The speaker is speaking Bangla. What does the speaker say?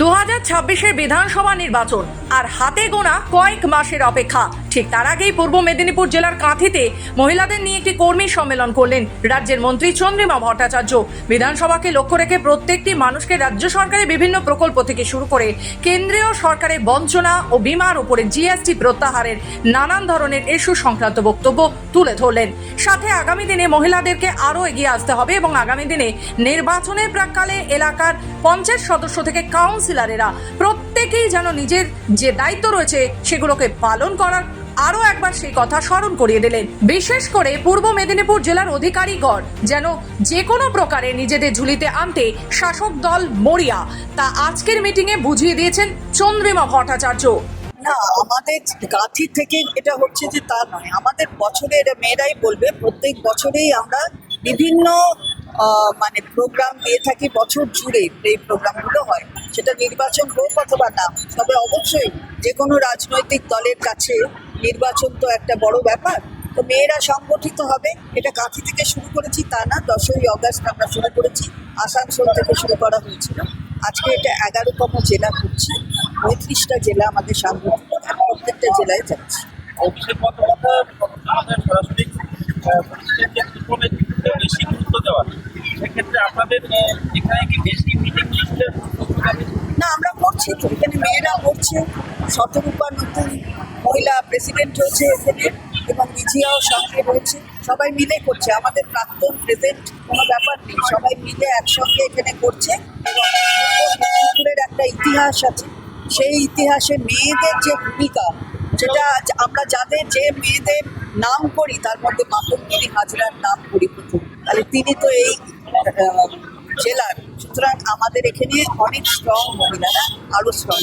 দু হাজার বিধানসভা নির্বাচন আর হাতে গোনা কয়েক মাসের অপেক্ষা। ঠিক তার আগেই পূর্ব মেদিনীপুর জেলার কাঁথিতে মহিলাদের নিয়ে একটি কর্মী সম্মেলন করলেন রাজ্যের মন্ত্রী চন্দ্রিমা ভট্টাচার্য। বিধানসভাকে লক্ষ্য রেখে প্রত্যেকটি মানুষকে রাজ্য সরকারের বিভিন্ন প্রকল্প থেকে শুরু করে কেন্দ্রীয় সরকারের বঞ্চনা ও বিমার উপরে জিএসটি প্রত্যাহারের নানান ধরনের ইস্যু সংক্রান্ত বক্তব্য তুলে ধরলেন। সাথে আগামী দিনে মহিলাদেরকে আরও এগিয়ে আসতে হবে এবং আগামী দিনে নির্বাচনের প্রাককালে এলাকার পঞ্চায়েত সদস্য থেকে কাউন্সিলরেরা প্রত্যেকেই যেন নিজের যে দায়িত্ব রয়েছে সেগুলোকে পালন করার আরও একবার সেই কথা স্মরণ করিয়ে দিলেন। বিশেষ করে পূর্ব মেদিনীপুর জেলার অধিকারীগণ, যেন যে কোনো প্রকারে নিজেদের ঝুলিতে আনতে শাসক দল মরিয়া। তা আজকের মিটিংয়ে বুঝিয়ে দিয়েছেন চন্দ্রিমা ভট্টাচার্য। না, আমাদের গাঁথি থেকে এটা হচ্ছে যে তা নয়। আমাদের বছরে এটা মেয়েরাই বলবে, প্রত্যেক বছরেই আমরা বিভিন্ন মানে প্রোগ্রাম দিয়ে থাকি বছর জুড়ে এই প্রোগ্রামগুলো হয়। সেটা নির্বাচন হোক অথবা না, তবে অবশ্যই যে কোনো রাজনৈতিক দলের কাছে নির্বাচন তো একটা বড় ব্যাপার। তো মেয়েরা সংগঠিত হবে, এটা কাঁথি থেকে শুরু করেছি, তা না, দশই অগস্ট আমরা শুরু করেছি, আসানসোল থেকে শুরু করা হয়েছিল। আজকে এটা এগারোতম জেলা করছি, পঁয়ত্রিশটা জেলা আমাদের সাংগঠনিক প্রত্যেকটা জেলায় যাচ্ছে। না, আমরা করছি তো, এখানে মেয়েরা করছে শতরূপা নতুন মহিলা প্রেসিডেন্ট হয়েছে এখানে এবং বিজিয়াও সঙ্গে রয়েছে। সবাই মিলে করছে, আমাদের প্রাক্তন প্রেজেন্ট কোনো ব্যাপার নেই। সবাই মিলে একসঙ্গে এখানে করছে এবং একটা ইতিহাস আছে। সেই ইতিহাসে মেয়েদের যে ভূমিকা, সেটা আমরা যাদের যে মেয়েদের নাম করি, তার মধ্যে মাতঙ্গিনী হাজরার নাম করি প্রথম। তাহলে তিনি তো এই জেলার। সুতরাং আমাদের এখানে অনেক স্ট্রং মহিলারা, আরও স্ট্রং